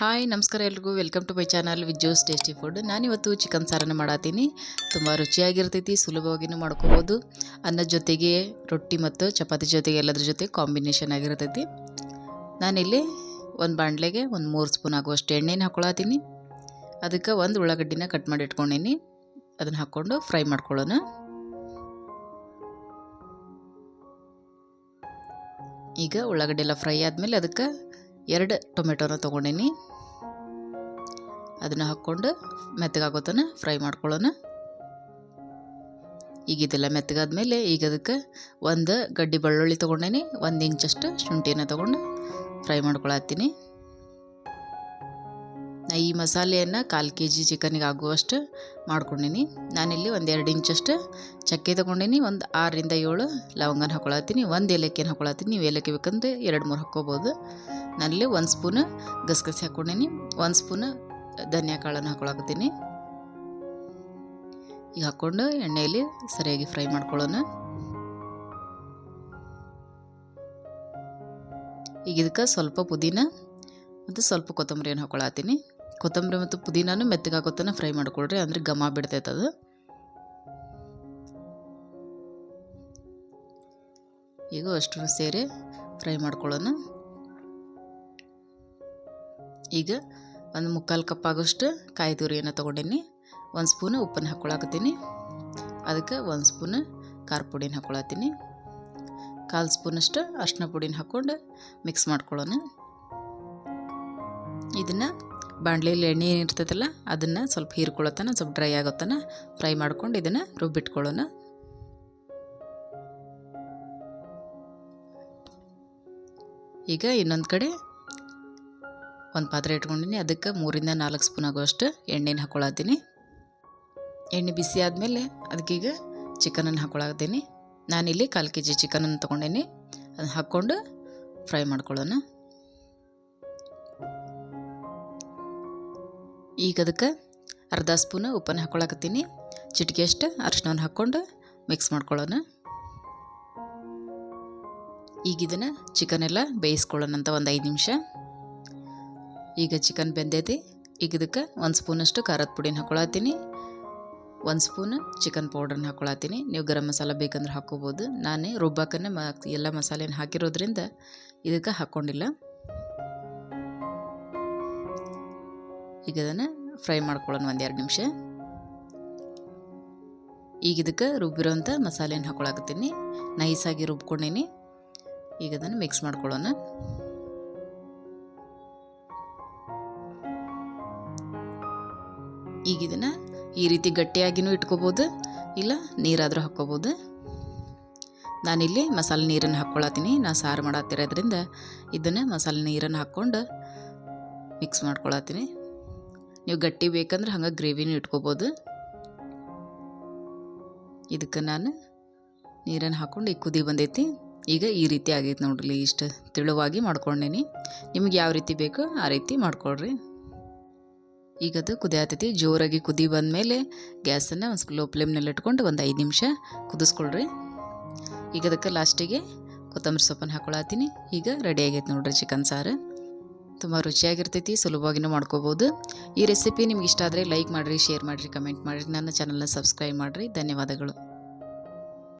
Hi, ನಮಸ್ಕಾರ ಎಲ್ರಿಗೂ. Welcome to my channel with Jo's tasty food ನಾನಿವತ್ತು ಚಿಕನ್ ಸಾರನ್ನು ಮಾಡತ್ತೀನಿ ತುಂಬ ರುಚಿಯಾಗಿರ್ತೈತಿ ಸುಲಭವಾಗಿಯೂ ಮಾಡ್ಕೋಬೋದು. ಅನ್ನದ ಜೊತೆಗೆ ರೊಟ್ಟಿ ಮತ್ತು ಚಪಾತಿ ಜೊತೆಗೆ ಎಲ್ಲದ್ರ ಜೊತೆ ಕಾಂಬಿನೇಷನ್ ಆಗಿರ್ತೈತಿ. ನಾನಿಲ್ಲಿ ಒಂದು ಬಾಣಲೆಗೆ ಒಂದು ಮೂರು ಸ್ಪೂನ್ ಆಗುವಷ್ಟು ಎಣ್ಣೆನ ಹಾಕೊಳತ್ತೀನಿ ಅದಕ್ಕೆ ಒಂದು ಉಳ್ಳಾಗಡ್ಡಿನ ಕಟ್ ಮಾಡಿ ಇಟ್ಕೊಂಡೀನಿ. ಅದನ್ನು ಹಾಕ್ಕೊಂಡು ಫ್ರೈ ಮಾಡ್ಕೊಳ್ಳೋಣ. ಈಗ ಉಳ್ಳಾಗಡ್ಡೆ ಎಲ್ಲ ಫ್ರೈ ಆದಮೇಲೆ ಅದಕ್ಕೆ ಎರಡು ಟೊಮೆಟೊನ ತೊಗೊಂಡೀನಿ. ಅದನ್ನು ಹಾಕ್ಕೊಂಡು ಮೆತ್ತಗಾಗೋತನ ಫ್ರೈ ಮಾಡ್ಕೊಳ್ಳೋಣ. ಈಗ ಇದೆಲ್ಲ ಮೆತ್ತಗಾದ್ಮೇಲೆ ಈಗ ಅದಕ್ಕೆ ಒಂದು ಗಡ್ಡಿ ಬೆಳ್ಳುಳ್ಳಿ ತೊಗೊಂಡೇನಿ. ಒಂದು ಇಂಚಷ್ಟು ಶುಂಠಿನ ತೊಗೊಂಡು ಫ್ರೈ ಮಾಡ್ಕೊಳತ್ತೀನಿ. ನಾ ಈ ಮಸಾಲೆಯನ್ನು ಕಾಲು ಕೆ ಜಿ ಚಿಕನಿಗೆ ಆಗುವಷ್ಟು ಮಾಡ್ಕೊಂಡೀನಿ. ನಾನಿಲ್ಲಿ ಒಂದು ಎರಡು ಇಂಚಷ್ಟು ಚಕ್ಕೆ ತೊಗೊಂಡೀನಿ. ಒಂದು ಆರರಿಂದ ಏಳು ಲವಂಗನ ಹಾಕೊಳತ್ತೀನಿ. ಒಂದು ಏಲಕ್ಕಿನ ಹಾಕೊಳತ್ತೀನಿ. ನೀವು ಏಲಕ್ಕಿ ಬೇಕಂದ್ರೆ ಎರಡು, ಮೂರು ಹಾಕ್ಕೋಬೋದು. ನಾನಲ್ಲಿ ಒಂದು ಸ್ಪೂನ್ ಗಸಗಸೆ ಹಾಕ್ಕೊಂಡೀನಿ ಒಂದು ಸ್ಪೂನ್ ಧನಿಯಾ ಕಾಳನ್ನು ಹಾಕೊಳಕತ್ತೀನಿ. ಈಗ ಹಾಕ್ಕೊಂಡು ಎಣ್ಣೆಯಲ್ಲಿ ಸರಿಯಾಗಿ ಫ್ರೈ ಮಾಡ್ಕೊಳ್ಳೋಣ. ಈಗ ಇದಕ್ಕೆ ಸ್ವಲ್ಪ ಪುದೀನ ಮತ್ತು ಸ್ವಲ್ಪ ಕೊತ್ತಂಬರಿಯನ್ನು ಹಾಕೊಳತ್ತೀನಿ. ಕೊತ್ತಂಬರಿ ಮತ್ತು ಪುದೀನೂ ಮೆತ್ತಗಾಗೋತನ ಫ್ರೈ ಮಾಡ್ಕೊಳ್ರಿ, ಅಂದರೆ ಘಮ ಬಿಡ್ತೈತೆ ಅದು. ಈಗ ಅಷ್ಟು ಸೇರಿ ಫ್ರೈ ಮಾಡ್ಕೊಳ್ಳೋಣ. ಈಗ ಒಂದು ಮುಕ್ಕಾಲು ಕಪ್ ಆಗೋಷ್ಟು ಕಾಯಿ ತುರಿಯನ್ನು ತೊಗೊಂಡೀನಿ. ಒಂದು ಸ್ಪೂನ್ ಉಪ್ಪನ್ನು ಹಾಕ್ಕೊಳಕತ್ತೀನಿ. ಅದಕ್ಕೆ ಒಂದು ಸ್ಪೂನ್ ಖಾರ ಪುಡಿನ ಹಾಕ್ಕೊಳತ್ತೀನಿ. ಕಾಲು ಸ್ಪೂನಷ್ಟು ಅರ್ಶಿನ ಪುಡಿನ ಹಾಕ್ಕೊಂಡು ಮಿಕ್ಸ್ ಮಾಡ್ಕೊಳ್ಳೋಣ. ಇದನ್ನು ಬಾಣಲೆಯಲ್ಲಿ ಎಣ್ಣೆ ಏನಿರ್ತೈತಲ್ಲ ಅದನ್ನು ಸ್ವಲ್ಪ ಹೀರ್ಕೊಳ್ಳೋತನ ಸ್ವಲ್ಪ ಡ್ರೈ ಆಗೋತನ ಫ್ರೈ ಮಾಡ್ಕೊಂಡು ಇದನ್ನು ರುಬ್ಬಿಟ್ಕೊಳ್ಳೋಣ. ಈಗ ಇನ್ನೊಂದು ಕಡೆ ಒಂದು ಪಾತ್ರೆ ಇಟ್ಕೊಂಡಿನಿ. ಅದಕ್ಕೆ ಮೂರಿಂದ ನಾಲ್ಕು ಸ್ಪೂನ್ ಆಗುವಷ್ಟು ಎಣ್ಣೆನ ಹಾಕ್ಕೊಳತ್ತೀನಿ ಎಣ್ಣೆ ಬಿಸಿ ಆದಮೇಲೆ ಅದಕ್ಕೀಗ ಚಿಕನನ್ನು ಹಾಕ್ಕೊಳತ್ತೀನಿ ನಾನಿಲ್ಲಿ ಕಾಲು ಕೆ ಜಿ ಚಿಕನನ್ನು ತೊಗೊಂಡೇನಿ. ಅದನ್ನು ಹಾಕ್ಕೊಂಡು ಫ್ರೈ ಮಾಡ್ಕೊಳ್ಳೋಣ. ಈಗ ಅದಕ್ಕೆ ಅರ್ಧ ಸ್ಪೂನ್ ಉಪ್ಪನ್ನು ಹಾಕ್ಕೊಳಕತ್ತೀನಿ ಚಿಟಿಕೆಯಷ್ಟು ಅರಿಶಿನವನ್ನು ಹಾಕ್ಕೊಂಡು ಮಿಕ್ಸ್ ಮಾಡ್ಕೊಳ್ಳೋಣ. ಈಗ ಇದನ್ನು ಚಿಕನೆಲ್ಲ ಬೇಯಿಸ್ಕೊಳ್ಳೋಣ ಅಂತ ಒಂದು ಐದು ನಿಮಿಷ. ಈಗ ಚಿಕನ್ ಬೆಂದೈತಿ. ಈಗ ಇದಕ್ಕೆ ಒಂದು ಸ್ಪೂನಷ್ಟು ಖಾರದ ಪುಡಿನ ಹಾಕೊಳತ್ತೀನಿ ಒಂದು ಸ್ಪೂನ್ ಚಿಕನ್ ಪೌಡ್ರನ್ನ ಹಾಕೊಳತ್ತೀನಿ ನೀವು ಗರಂ ಮಸಾಲ ಬೇಕಂದ್ರೆ ಹಾಕ್ಕೋಬೋದು ನಾನೇ ರುಬ್ಬಾಕನ್ನೇ ಮ, ಎಲ್ಲ ಮಸಾಲೆನ ಹಾಕಿರೋದ್ರಿಂದ ಇದಕ್ಕೆ ಹಾಕ್ಕೊಂಡಿಲ್ಲ ಈಗ ಅದನ್ನು ಫ್ರೈ ಮಾಡ್ಕೊಳ್ಳೋಣ ಒಂದು ಎರಡು ನಿಮಿಷ. ಈಗ ಇದಕ್ಕೆ ರುಬ್ಬಿರೋಂಥ ಮಸಾಲೆನ ಹಾಕೊಳಕತ್ತೀನಿ. ನೈಸಾಗಿ ರುಬ್ಕೊಂಡೀನಿ. ಈಗ ಅದನ್ನು ಮಿಕ್ಸ್ ಮಾಡ್ಕೊಳ್ಳೋಣ. ಈಗ ಇದನ್ನು ಈ ರೀತಿ ಗಟ್ಟಿಯಾಗಿನೂ ಇಟ್ಕೋಬೋದು, ಇಲ್ಲ ನೀರಾದರೂ ಹಾಕ್ಕೋಬೋದು. ನಾನಿಲ್ಲಿ ಮಸಾಲೆ ನೀರನ್ನು ಹಾಕ್ಕೊಳತ್ತೀನಿ. ನಾ ಸಾರು ಮಾಡತ್ತಿರೋದ್ರಿಂದ ಇದನ್ನು ಮಸಾಲೆ ನೀರನ್ನು ಹಾಕ್ಕೊಂಡು ಮಿಕ್ಸ್ ಮಾಡ್ಕೊಳತ್ತೀನಿ. ನೀವು ಗಟ್ಟಿ ಬೇಕಂದ್ರೆ ಹಂಗೆ ಗ್ರೇವಿನೂ ಇಟ್ಕೋಬೋದು. ಇದಕ್ಕೆ ನಾನು ನೀರನ್ನು ಹಾಕ್ಕೊಂಡು ಈ ಕುದಿ ಬಂದೈತಿ. ಈಗ ಈ ರೀತಿ ಆಗೈತೆ ನೋಡ್ರಿ, ಇಷ್ಟು ತೆಳುವಾಗಿ ಮಾಡ್ಕೊಂಡೇನಿ. ನಿಮ್ಗೆ ಯಾವ ರೀತಿ ಬೇಕೋ ಆ ರೀತಿ ಮಾಡ್ಕೊಳ್ರಿ. ಈಗ ಅದು ಕುದಿಯತೈತಿ. ಜೋರಾಗಿ ಕುದಿ ಬಂದಮೇಲೆ ಗ್ಯಾಸನ್ನು ಒಂದು ಲೋ ಫ್ಲೇಮ್ನಲ್ಲಿ ಇಟ್ಕೊಂಡು ಒಂದು ಐದು ನಿಮಿಷ ಕುದಿಸ್ಕೊಳ್ರಿ. ಈಗ ಅದಕ್ಕೆ ಲಾಸ್ಟಿಗೆ ಕೊತ್ತಂಬರಿ ಸೊಪ್ಪನ್ನು ಹಾಕೊಳತ್ತೀನಿ. ಈಗ ರೆಡಿ ಆಗೈತೆ ನೋಡ್ರಿ ಚಿಕನ್ ಸಾರು. ತುಂಬ ರುಚಿಯಾಗಿರ್ತೈತಿ, ಸುಲಭವಾಗಿನೂ ಮಾಡ್ಕೋಬೋದು. ಈ ರೆಸಿಪಿ ನಿಮ್ಗೆ ಇಷ್ಟ ಆದರೆ ಲೈಕ್ ಮಾಡಿರಿ ಶೇರ್ ಮಾಡಿರಿ ಕಮೆಂಟ್ ಮಾಡಿರಿ. ನನ್ನ ಚಾನಲ್ನ ಸಬ್ಸ್ಕ್ರೈಬ್ ಮಾಡಿರಿ. ಧನ್ಯವಾದಗಳು.